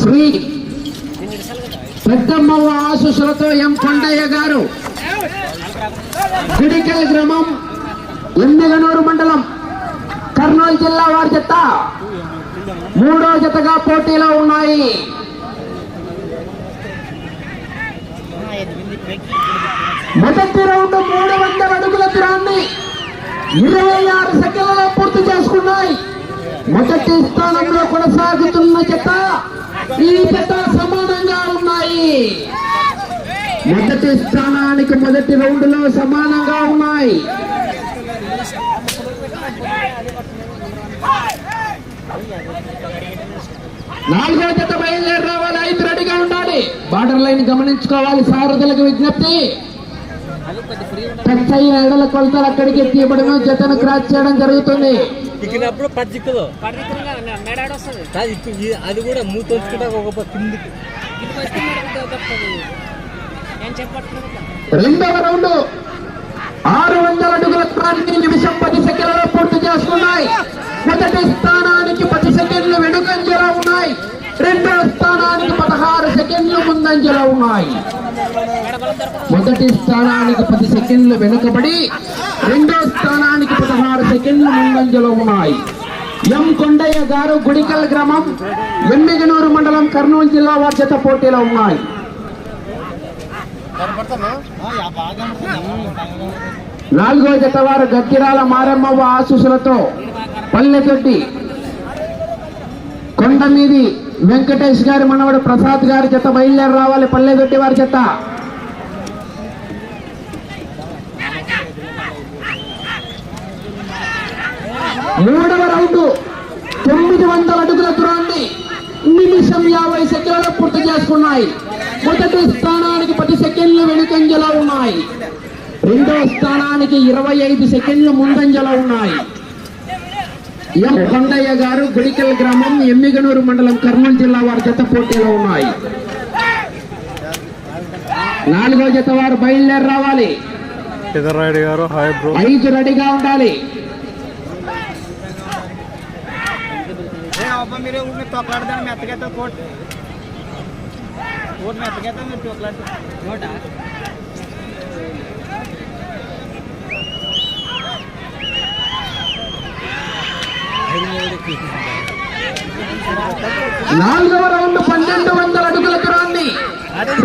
శ్రీ పెద్దమ్మవ్వ ఆశుసులతో ఎం కొండయ్య గారు. పిడికల్ గ్రామం ఎమ్మిగనూరు మండలం కర్నూలు జిల్లా వారి జత. మూడో జతగా పోటీలో ఉన్నాయి. మొదటి రౌండ్ మూడు వందల అడుగుల దూరాన్ని ఇరవై ఆరు సెకండ్లలో పూర్తి చేసుకున్నాయి. మొదటి స్థానంలో కొనసాగుతున్న జత ఈ జత సమానంగా ఉన్నాయి. మొదటి స్థానానికి మొదటి రౌండ్లో సమానంగా ఉన్నాయి. నాలుగో జత బయలుదేరి రావాలి. ఐదు రెడీగా ఉండాలి. బార్డర్ లైన్ గమనించుకోవాలి. సారథులకు విజ్ఞప్తి. టచ్ అయిన ఎడల కొలతలు అక్కడికి తీయబడమే జతను క్రాచ్ చేయడం జరుగుతుంది. అది కూడా మూత ఒక కిందికి. రెండవ రౌండ్. ఆరు వందల అడుగుల ప్రాంతి నిమిషం పది సెకండ్లలో పూర్తి చేసుకున్నాయి మొదటి స్థానానికి పది సెకండ్లు వెనుకంజలో ఉన్నాయి. రెండవ స్థానానికి పదహారు సెకండ్లు ముందంజలో ఉన్నాయి. మొదటి స్థానానికి పది సెకండ్లు వెనుకబడి రెండో స్థానానికి పదహారు సెకండ్లు ముందంజలో ఉన్నాయి. ఎం కొండయ్య గారు గుడికల్ గ్రామం వెమ్మిగనూరు మండలం కర్నూలు జిల్లా వార్జత పోటీలో ఉన్నాయి. నాలుగో జత వారు గద్దిరాల మారమ్మవ్వ ఆశీస్సులతో పల్లెపెట్టి కొండ మీది వెంకటేష్ గారి మనవడు ప్రసాద్ గారి చెత్త బయలుదేరి రావాలి పల్లెపెట్టి వారి చెత్త. మూడవ రౌండ్ తొమ్మిది వందల అడుగుల దూరాన్ని నిమిషం యాభై సెకండ్లు పూర్తి చేసుకున్నాయి. మొదటి స్థానానికి పది సెకండ్లు వెనుకంజలో ఉన్నాయి. రెండో స్థానానికి ఇరవై ఐదు సెకండ్లు ముందంజలో ఉన్నాయి. ఎం. కొండయ్య గారు గుడికల్ గ్రామం ఎమ్మిగనూరు మండలం కర్నూలు జిల్లా వారి జత పోటీలో ఉన్నాయి. నాలుగో జత వారు బయలుదేరి రావాలి. గారు ఐదు రెడీగా ఉండాలి. మీరు తొక్కలాడదాన్ని మెత్తగైతే కోట్ కోట్ మెత్తగైతే మీరు నాలుగవ రౌండ్ పన్నెండు వందల అడుగుల దూరాన్ని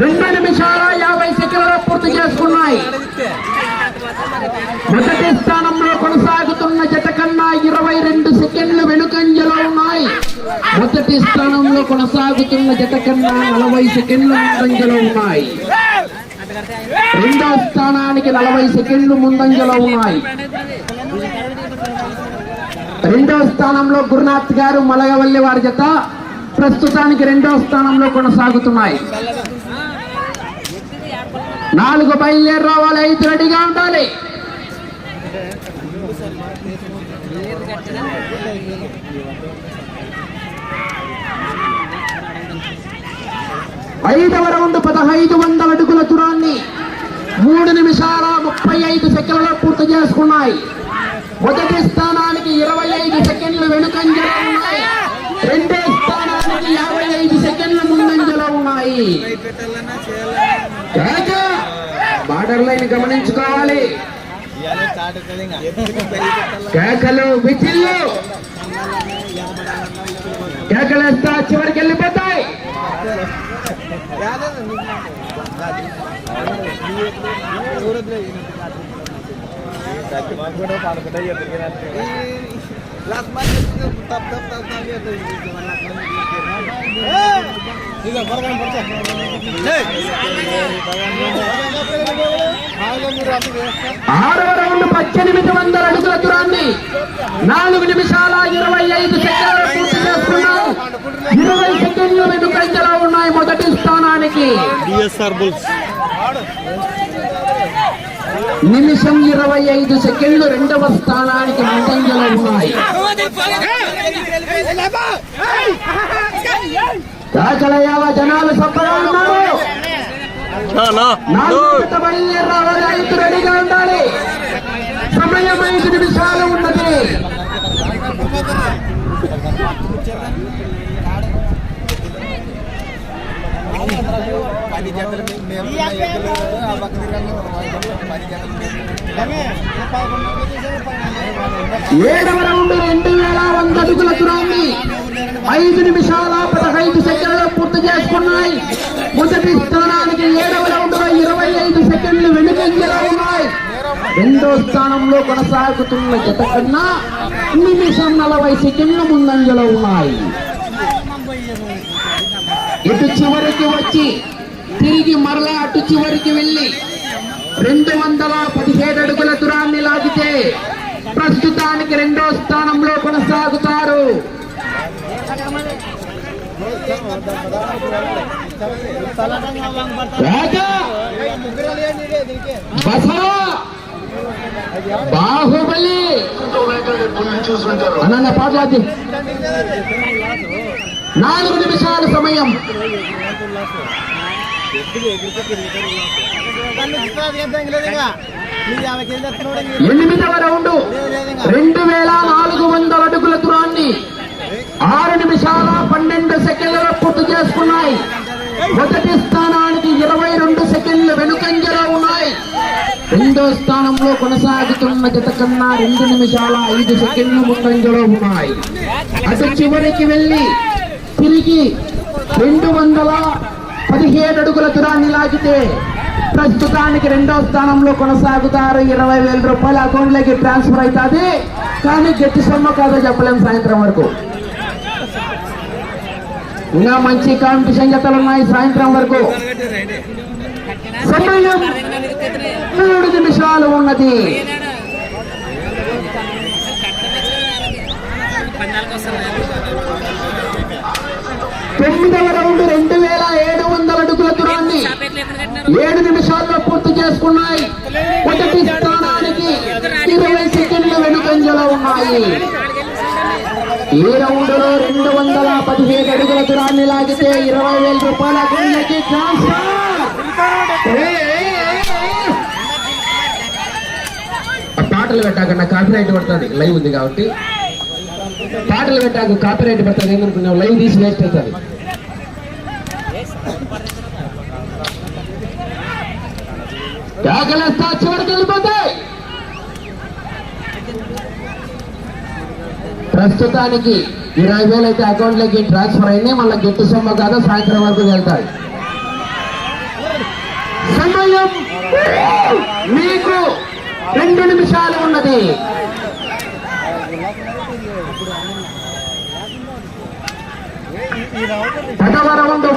రెండు నిమిషాల యాభై సెకండ్ల పూర్తి చేసుకున్నాయి. మొదటి స్థానంలో కొనసాగుతున్న జత కన్నా ఇరవై రెండు సెకండ్లు వెనుకంజలో ఉన్నాయి. మొదటి స్థానంలో కొనసాగుతున్న జత కన్నా నలభై సెకండ్లు ముందంజలో ఉన్నాయి. రెండో స్థానానికి నలభై సెకండ్లు ముందంజలో ఉన్నాయి. రెండవ స్థానంలో గురునాథ్ గారు మలగవల్లి వారి జత ప్రస్తుతానికి రెండో స్థానంలో కొనసాగుతున్నాయి. నాలుగు బయలుదేరి రావాలి ఐదు రెడీగా ఉండాలి. ఐదవ రౌండ్ పదహైదు వందల అడుగుల దూరాన్ని మూడు నిమిషాల ముప్పై ఐదు సెకండ్లలో పూర్తి చేసుకున్నాయి. మొదటి స్థానానికి ఇరవై ఐదు సెకండ్లు వెనుకంజలో ఉన్నాయి. రెండో స్థానానికి యాభై ఐదు సెకండ్ల ముందంజలో ఉన్నాయి. కేక! బార్డర్ లైన్ గమనించుకోవాలి. కేకలు విచిల్లు. కేకలేస్తా చివరికి వెళ్ళిపోతాయి. ఆరవ రౌండ్ పద్దెనిమిది వందల అడుగుల దూరాన్ని నాలుగు నిమిషాల ఇరవై ఐదు సెకండ్లు పూర్తి ఇరవై సెకండ్లు వెనుకంజలో ఉన్నాయి మొదటి స్థానానికి డిఎస్ఆర్ బుల్స్ నిమిషం ఇరవై ఐదు సెకండ్లు రెండవ స్థానానికి ముందంజలో ఉన్నాయి. కాకలయావ జనాలు ఉన్నారు. రెడీగా ఉండాలి. సమయం ఐదు నిమిషాలు ఉన్నది. ఏడవ రౌండ్ రెండు వేల వంద అడుగుల దూరాన్ని ఐదు నిమిషాల పదహైదు సెకండ్లు పూర్తి చేసుకున్నాయి మొదటి స్థానానికి ఏడవ రౌండ్లో ఇరవై ఐదు సెకండ్లు వెనుకంజలో ఉన్నాయి. రెండో స్థానంలో కొనసాగుతున్న జత కన్నా నిమిషం నలభై సెకండ్లు ముందంజలో ఉన్నాయి. ఇటు చివరికి వచ్చి తిరిగి మరలా అటు చివరికి వెళ్ళి రెండు వందల పదిహేడు అడుగుల దూరాన్ని లాగితే ప్రస్తుతానికి రెండో స్థానంలో కొనసాగుతారు. బాహుబలి! అన్న పాటలాది నాలుగు నిమిషాల సమయం. ఎనిమిదవ రౌండ్ రెండు వేల నాలుగు వందల అడుగుల దూరాన్ని ఆరు నిమిషాల పన్నెండు సెకండ్లలో పూర్తి చేసుకున్నాయి. మొదటి స్థానానికి ఇరవై రెండు సెకండ్లు వెనుకంజలో ఉన్నాయి. రెండో స్థానంలో కొనసాగుతున్న జత కన్నా రెండు నిమిషాల ఐదు సెకండ్లు ముందంజలో ఉన్నాయి. అటు చివరికి వెళ్ళి తిరిగి రెండు వందల పదిహేడు అడుగుల దూరాన్ని లాగితే ప్రస్తుతానికి రెండో స్థానంలో కొనసాగుతారు. ఇరవై వేల రూపాయల అకౌంట్లోకి ట్రాన్స్ఫర్ అవుతుంది. కానీ గట్టి సొమ్మ కాదో చెప్పలేం సాయంత్రం వరకు. ఇంకా మంచి కాంపిటీషన్ జతలు ఉన్నాయి సాయంత్రం వరకు. సమయం మూడు నిమిషాలు ఉన్నది. తొమ్మిదవ రౌండ్ రెండు వేల ఏడు వందల అడుగుల దూరాన్ని ఏడు నిమిషాల్లో పూర్తి చేసుకున్నాయి. మొదటి స్థానానికి ఇరవై సెకండ్లు వెనుకంజలో ఉన్నాయి. ఈ రౌండ్లో రెండు వందల పదిహేడు అడుగుల దూరాన్ని లాగితే ఇరవై వేల రూపాయల. ఆ పాటలు పెట్టాక నా కాపీరైట్ పడుతుంది లైవ్ ఉంది కాబట్టి. పాటలు పెట్టాక కాపీరైట్ పెట్టాలి ఏమనుకున్నావు లైవ్ తీసి వేస్ట్ అవుతుంది చివరికి వెళ్ళిపోతాయి ప్రస్తుతానికి ఇరవై వేలు అయితే అకౌంట్లోకి ట్రాన్స్ఫర్ అయింది. మళ్ళీ గట్టి సొమ్మ కాదు సాయంత్రం వరకు వెళ్తాయి. సమయం! మీకు రెండు నిమిషాలు ఉన్నది. పదవ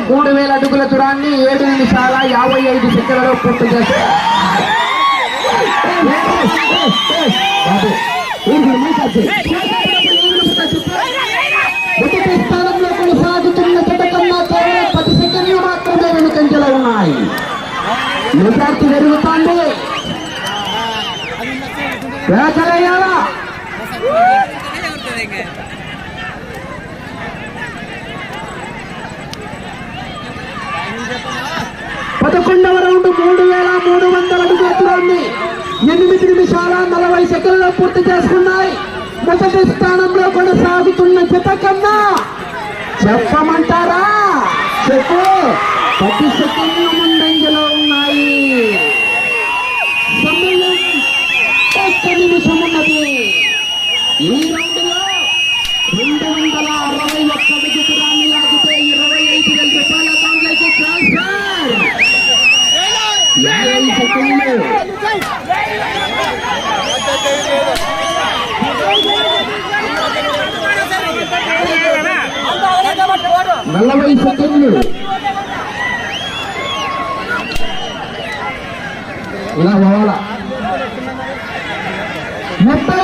మూడు వేల అడుగుల దూరాన్ని ఏడు నిమిషాల యాభై ఐదు సెకండ్లలో పూర్తి చేస్తారు బాబు, మొదటి స్థానంలో కొనసాగుతున్న కేవలం పది సెకండ్లు మాత్రమే వెనుకంజలో ఉన్నాయి మెజార్టీ పెరుగుతోంది పదకొండవ రౌండ్ మూడు వేల మూడు వందల అడుగుల ఎనిమిది నిమిషాల నలభై సెకండ్లు పూర్తి చేసుకున్నాయి. మొదటి స్థానంలో కొనసాగుతున్న జత కన్నా చెప్పమంటారా? చెప్పు. పది సెకండ్ల ముందు ఉన్నాయి సమయం ఒక్క నిమిషం ఉన్నది ఈ రౌండ్లో రెండు వందల అరవై ఒక్క అడుగు దూరాన్ని లాగితే ఇరవై ఐదు వేల రూపాయల అకౌంట్లోకి ట్రాన్స్ఫర్ యాభై సెకండ్లు నలభై సెకండ్లు ఇలా పోవాలా ముప్పై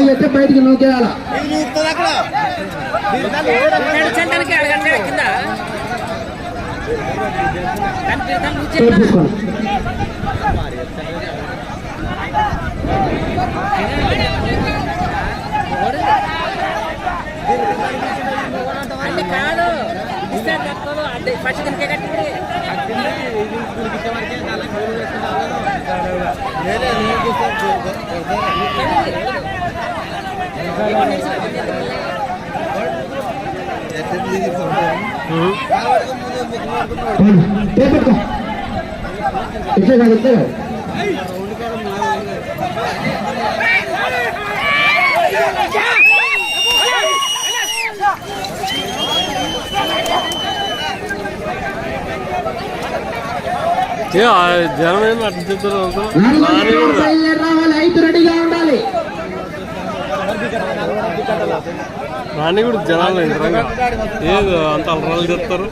మీరు బయటికి నూకేయాలా నడిచడానికి ఇట్లే కాదు. ఇట్లే కాదు ఏ ఆ జనం ఏమి అట్లా చెప్తారు నాలుగు వందల బయలుదేరి రావాలి ఐదు రెడీగా ఉండాలి. రాని కూడా జనాలు నిజంగా ఏది అంత అలరాలు చెప్తారు.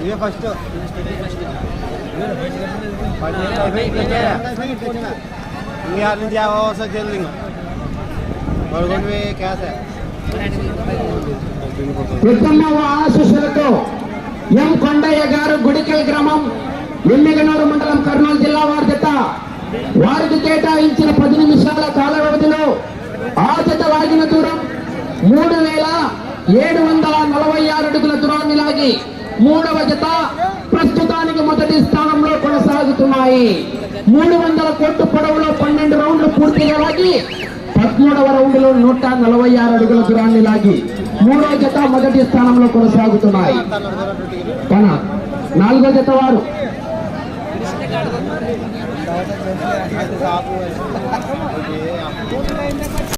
ఇదే ఫస్ట్? ఇంకా నుంచి అవసరం తెలియదు ఇంకా పడుకొని ఆశీస్సులతో ఎం కొండయ్య గారు గుడికల్ గ్రామం ఎమ్మిగనూరు మండలం కర్నూలు జిల్లా వారి జత వారికి కేటాయించిన పది నిమిషాల కాల వ్యవధిలో ఆ జత లాగిన దూరం మూడు వేల ఏడు వందల నలభై ఆరు అడుగుల దూరాన్ని లాగి మూడవ జత ప్రస్తుతానికి మొదటి స్థానంలో కొనసాగుతున్నాయి మూడు వందల కోట్టు పొడవులో పన్నెండు రౌండ్లు పూర్తిగా లాగి పదమూడవ రౌండ్లో నూట నలభై ఆరు అడుగుల దూరాన్ని లాగి మూడో జత మొదటి స్థానంలో కొనసాగుతున్నాయి. తన నాలుగో జత వారు.